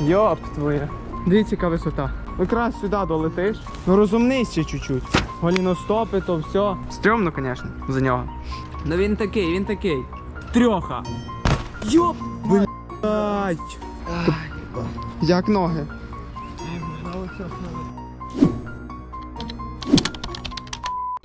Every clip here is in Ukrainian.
Йоп твоє. Дивіться, яка висота. Якраз сюди долетиш. Ну розумний ще чуть-чуть. Голіностопи, то все. Стрьомно, звісно, за нього. Ну він такий, він такий. Трьоха. Йоп! Блять! Як ноги?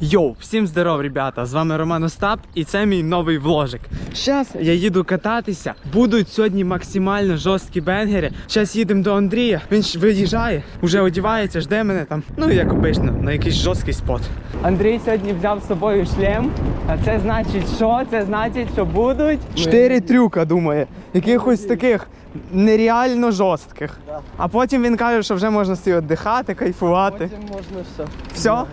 Йоу, всім здоров, ребята! З вами Роман Остап і це мій новий вложик. Зараз я їду кататися. Будуть сьогодні максимально жорсткі бенгери. Зараз їдемо до Андрія. Він ж виїжджає, вже одівається, жде мене там. Ну як обично, на якийсь жорсткий спот. Андрій сьогодні взяв з собою шлем. А це значить що? Це значить, що будуть чотири трюка, думає. Якихось таких нереально жорстких. А потім він каже, що вже можна собі віддихати, кайфувати. Потім можна все. Все?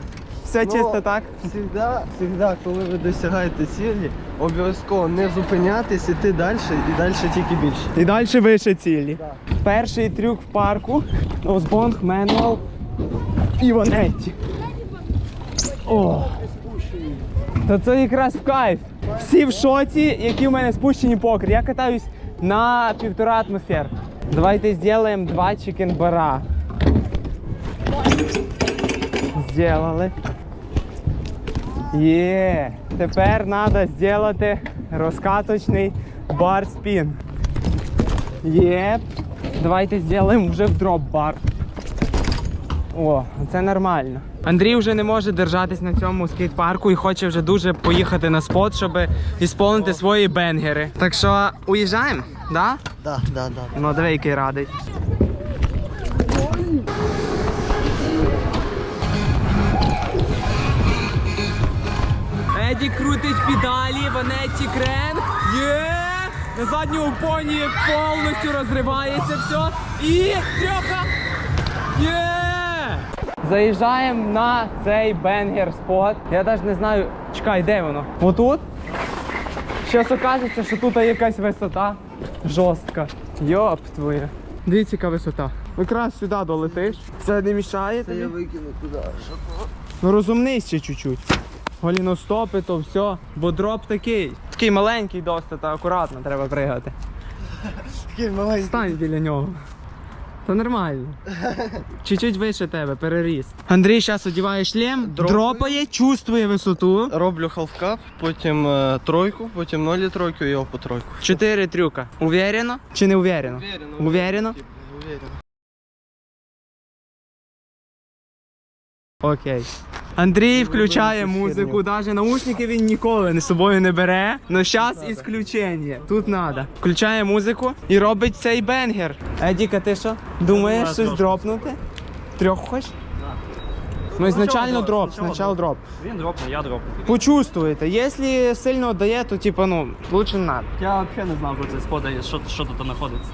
Все Ну, чисто так? Всегда, всегда, коли ви досягаєте цілі, обов'язково не зупинятись, іти далі і далі тільки більше. І далі вище цілі. Перший трюк в парку. Озбонг, менуал і ванетті. О! Та це якраз в кайф. Всі в шоці, які в мене спущені покер. Я катаюсь на півтора атмосфер. Давайте зробимо два чикен-бара. Зробили. Є. Тепер треба зробити розкаточний бар спін. Є. Давайте зробимо вже в дроп бар. О, це нормально. Андрій вже не може держатись на цьому скейт-парку і хоче вже дуже поїхати на спот, щоб ісполнити свої бенгери. Так що уїжджаємо, да? Да, да, да. Ну, диви, який радий. Еді крутить педалі, Ванетті крен. Є! На задньому поні повністю розривається все. І трьоха! Є! Заїжджаємо на цей бенгер спот. Я навіть не знаю. Чекай, де воно? Отут? Зараз окажеться, що тут якась висота жорстка. Йоп твоє. Дивіться, яка висота. Якраз сюди долетиш. Це не мішає Це я викину туди. Ну розумнись ще чуть-чуть. Голіностопи, то все. Бо дроп такий. Такий маленький досить, та акуратно треба пригати. Такий маленький. Стань біля нього. Та нормально. Чуть-чуть вище тебе, переріс. Андрій зараз одіває шлем, Дропає. дропає, чувствує висоту. Роблю халфкап, потім е, тройку, потім нолі тройку і опу тройку. Чотири трюка. Уверено чи не уверено? Уверено? Уверено. Окей. Андрій Ну, включає музику, навіть наушники він ніколи не з собою не бере. Ну зараз ісключення. Тут треба. Включає музику і робить цей бенгер. Едіка, ти що? Думаєш щось дропнути? Трьох хочеш? Ну, ізначально дроп, спочатку дроп. Він дропне, я дропну. Почувствуєте, якщо сильно дає, то типа, ну, лучше не треба. Я взагалі не знав про цей спот, що, що тут знаходиться.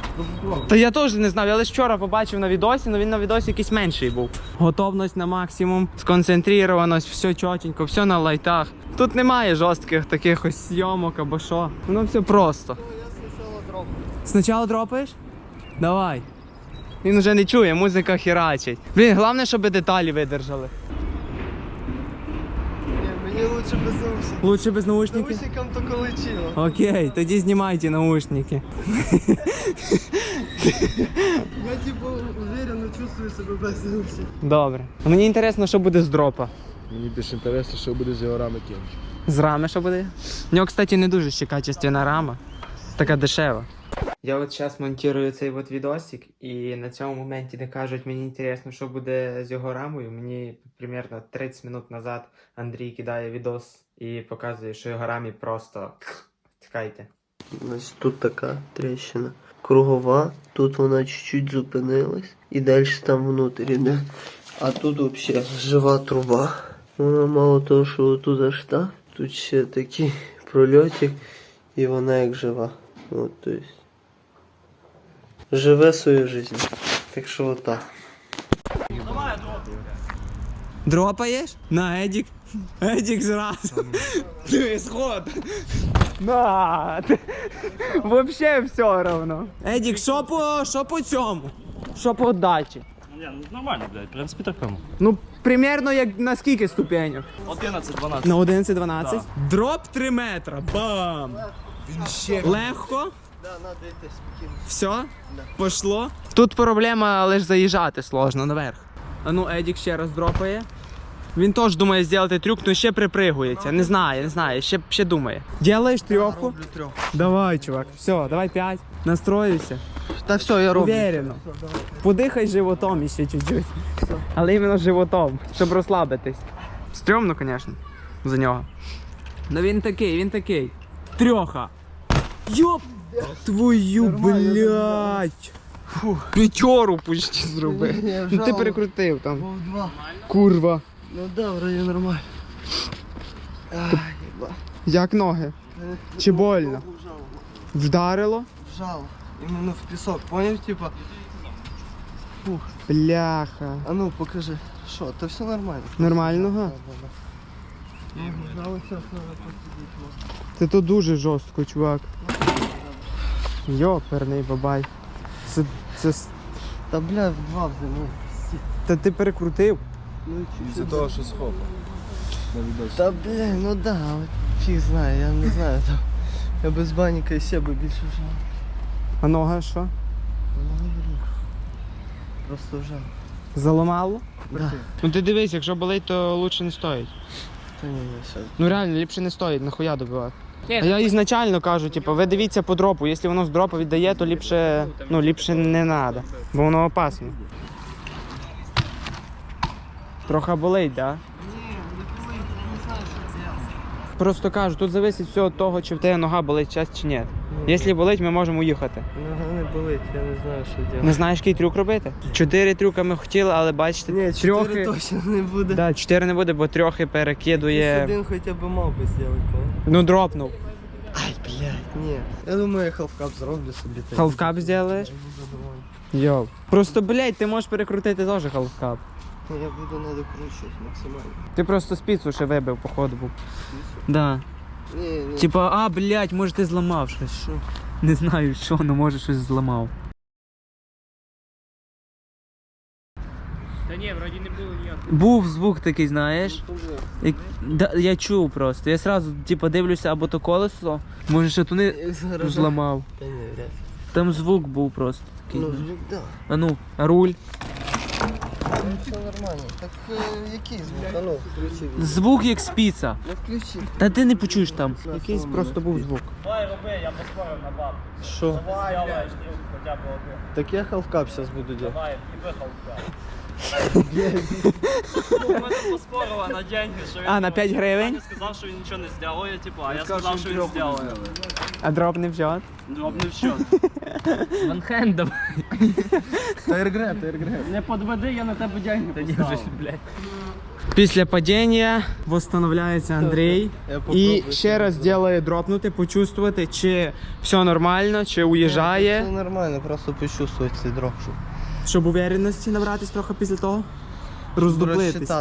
Та я теж не знав, я лише вчора побачив на відосі, але він на відосі якийсь менший був. Готовність на максимум, сконцентрованість, все чотенько, все на лайтах. Тут немає жорстких таких ось зйомок або що. Воно все просто. Спочатку дропаєш? Давай. Він вже не чує, музика херачить. Блін, головне, щоб деталі видержали. Ні, мені лучше без наушників. Лучше без наушників. Наушникам то коли чило. Окей, тоді знімайте наушники. Я типу уверенно чувствую себе без наушників. Добре. Мені цікаво, що буде з дропа. Мені більше інтересно, що буде з його рами. З рами що буде? В нього, кстати, не дуже ще качественна рама. Така дешева. Я от зараз монтую цей от відосик, і на цьому моменті, де кажуть, мені інтересно, що буде з його рамою. Мені примерно 30 минут назад Андрій кидає відос і показує, що його рамі просто чекайте. Ось тут така тріщина. Кругова, тут вона чуть-чуть зупинилась і далі там внутрі йде. А тут взагалі жива труба. Вона мало того, що тут аж так, тут ще такий прольотик, і вона як жива. От, то. Живе свою життя. Так що отак. Дропаєш? На, Едік. Едік зразу. Ти сход. На. ти- Вообще все равно. Едік, що по, що по цьому? Що по дачі? Ні, ну нормально, блядь, в принципі так прямо. Ну, примерно як на скільки ступенях? 11-12. На 11-12. Дроп 3 метра. Бам! Він ще. Легко. Да, надо йти спокійно. Все? Да. Пошло? Тут проблема лише заїжджати сложно наверх. А ну, Едік ще раз дропає. Він теж думає зробити трюк, але ще припригується. Не знає, не знає, ще, ще думає. Ділаєш трьоху? Роблю трьох. Давай, чувак. Все, давай п'ять. Настроюйся. Та все, я роблю. Уверенно. Подихай животом ще чуть-чуть. Але іменно животом, щоб розслабитись. Стрьомно, звісно, за нього. Ну він такий, він такий. Трьоха. Йоп! Твою, блядь! Фух, П'ятеру почти зробив. Ну ти перекрутив там. Курва. Ну да, вроді нормально. Як ноги? Чи больно? Вдарило? Вжало. Іменно в пісок, поняв, типа? Фух. Бляха. А ну покажи. Що, то все нормально. Да, да. Ну. Це то дуже жорстко, чувак. Йоперний бабай. Це, це... Та бля, в два вже, ну. Та ти перекрутив. Ну Із-за того, що схопа. На відосі. Та бля, ну да, але фіг знає, я не знаю там. Я без баніка і ще би більше вжав. А нога що? Просто вжав. Заламало? Да. Ну ти дивись, якщо болить, то лучше не стоїть. Та ні, ні, все. Ну реально, ліпше не стоїть, нахуя добивати. А я ізначально кажу, типу, ви дивіться по дропу, якщо воно з дропу віддає, то ліпше, ну, ліпше не треба, бо воно опасно. Трохи болить, так? Да? Просто кажу, тут залежить все від того, чи в тебе нога болить час чи ні. Якщо болить, ми можемо уїхати. Нога не болить, я не знаю, що робити. Не знаєш, який трюк робити? Чотири трюка ми хотіли, але бачите, Ні, трьохи. чотири точно не буде. Да, чотири не буде, бо трьохи перекидує. один хоча б мав би зробити, ну. Ну дропнув. Ай, блядь. Ні. Я думаю, я халфкап зроблю собі. Халфкап зробиш? я. Йоу. Просто, блядь, ти можеш перекрутити теж халфкап. Ну, Я буду надокручувати максимально. Ти просто спіцу ще вибив, походу був. Да. Ні, ні. Типа, а, блядь, може ти зламав щось. Що? Не знаю що, ну може щось зламав. Та ні, вроді не було ніякого. Був звук такий, знаєш. Ну. Як, да, я чув просто. Я сразу, типа, дивлюся або то колесо, може ще туни з гаража. зламав. Та ні, вряд ли. Там звук був просто. Такий, Ну, знаєш. звук, да. а ну, а руль. Ну, Все нормально. Так е, який звук? А ну, включи. відео. Звук як спіца. Ну, включи. Та ти не почуєш там. Якийсь просто був звук. Давай роби, я поспорив на баб. Що? Давай, Сделаєш трюк хоча б один. Так я халфкап зараз буду робити. Давай, і вихалка. Ну, ми тут поспорили на деньги, що він... А, на 5 гривень? Саня сказав, що він нічого не зробить, типу, а я сказав, що він він. А дроп не взяв? Дробний в счет. Ванхендом. Тайргреб, тайргреб. Не подведи, я на тебе деньги поставив. Після падіння восстановляється Андрій. І ще раз ділає дропнути, почувствувати, чи все нормально, чи уїжджає. Все нормально, просто почувствувати цей дроп. щоб щоб уверенності набратись трохи після того. Роздуплитись.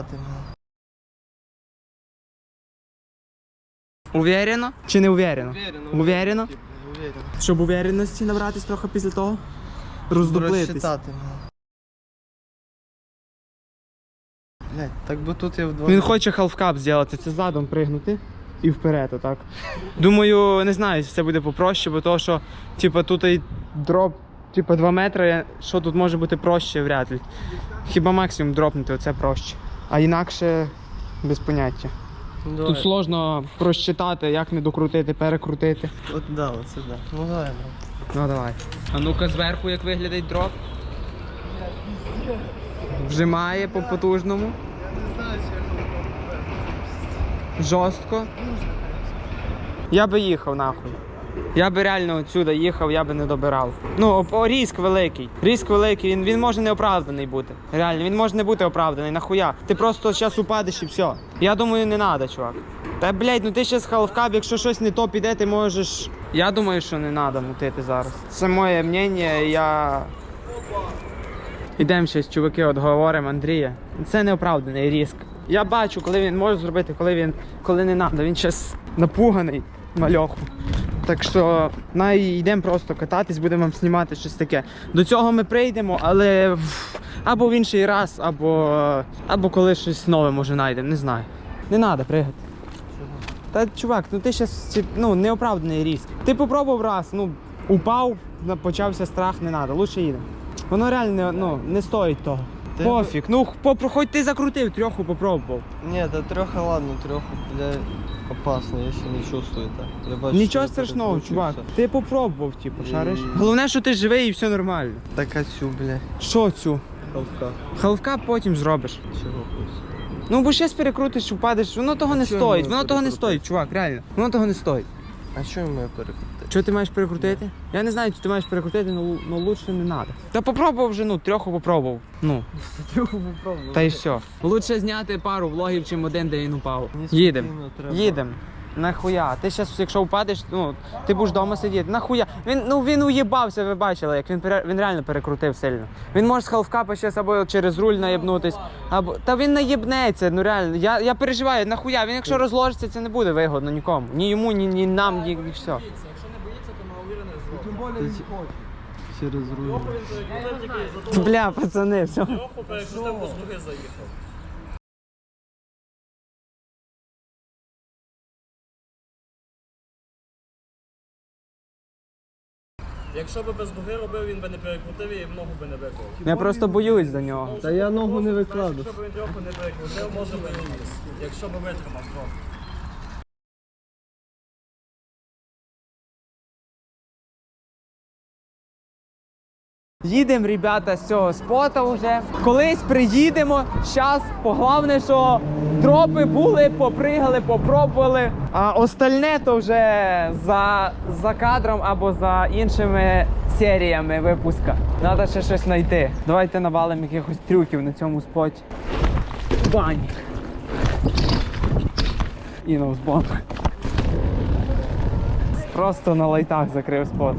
Уверено чи не уверено? Уверенно. Уверено? Типу, Щоб уверенності набратись трохи після того. Роздуплитись. Розчитати. Блять, так би тут я вдвоє. Він хоче халфкап зробити, це задом пригнути і вперед, отак. Думаю, не знаю, все буде попроще, бо то, що типа тут і дроп, типа 2 метри, що тут може бути проще, вряд ли. Хіба максимум дропнути, оце проще. А інакше без поняття. Ну, давай. Тут сложно просчитати, як не докрутити, перекрутити. От да, оце да. Ну давай, Ну давай. А ну-ка зверху як виглядить дроп. Вжимає по потужному. Жорстко. Я би їхав нахуй. Я би реально отсюди їхав, я би не добирав. Ну, о- о, великий. Риск великий, він, він може не оправданий бути. Реально, він може не бути оправданий. Нахуя? Ти просто зараз упадеш і все. Я думаю, не треба, чувак. Та блядь, ну ти ще з халфкап, якщо щось не то піде, ти можеш. Я думаю, що не треба мутити зараз. Це моє мнення, я. Ідемо щось, чуваки, от говоримо Андрія. Це неоправданий риск. Я бачу, коли він може зробити, коли він коли не треба. Він зараз напуганий мальоху. Так що йдемо просто кататись, будемо вам знімати щось таке. До цього ми прийдемо, але або в інший раз, або, або коли щось нове може знайдемо, не знаю. Не треба пригати. Та чувак, ну ти зараз ну, неоправданий риск. Ти попробував раз, ну упав, почався страх, не треба, лучше їдемо. Воно реально не, ну, не стоїть того. Та Пофіг, ну хоч ти закрутив, трьоху попробував. Ні, та трьоха ладно, трьоху, бля, опасно, я ще не чувствую так. Я бачу, Нічого що я страшного, чувак. Ти попробував, типу, шариш. І- Головне, що ти живий і все нормально. Так а цю, бля, Що цю? халка, Халка потім зробиш. чого. Ну бо щось перекрутиш, впадеш, воно того не чого стоїть, воно того не перекрутити? стоїть, чувак, реально. Воно того не стоїть. А що я маю перекрутити? Що ти маєш перекрутити? Я не знаю, чи ти маєш перекрутити, але ну, лучше не треба. Та попробував вже, ну, трьоху попробував. Ну, та й все. Лучше зняти пару влогів, чим один, де він упав. Їдемо. Їдем. Нахуя? Ти зараз, якщо впадеш, ну, ти будеш вдома сидіти. Нахуя? Він, ну, він уїбався, ви бачили, як він, пере- він реально перекрутив сильно. Він може з халфкапа щас або через руль наєбнутись, або. Та він наєбнеться, ну реально. Я, я переживаю, нахуя? Він якщо розложиться, це не буде вигодно нікому. Ні йому, ні, ні нам, ні, ні все. Тим більше він хоче. Через руль. Бля, пацани, все. трьоху, перекрутив, з заїхав. Якщо би без дуги робив, він би не перекрутив і ногу би не виклав. Я просто боюсь за нього. Та я ногу не викладу. Якщо б він трьоху не перекрутив, може би не ліз. Якщо б витримав трохи. Їдемо, ребята, з цього спота вже. Колись приїдемо. Зараз головне, що дропи були, попригали, попробували. А остальне то вже за, за кадром або за іншими серіями випуска. Треба ще щось знайти. Давайте навалимо якихось трюків на цьому споті. Бань! І на узбон. Просто на лайтах закрив спот.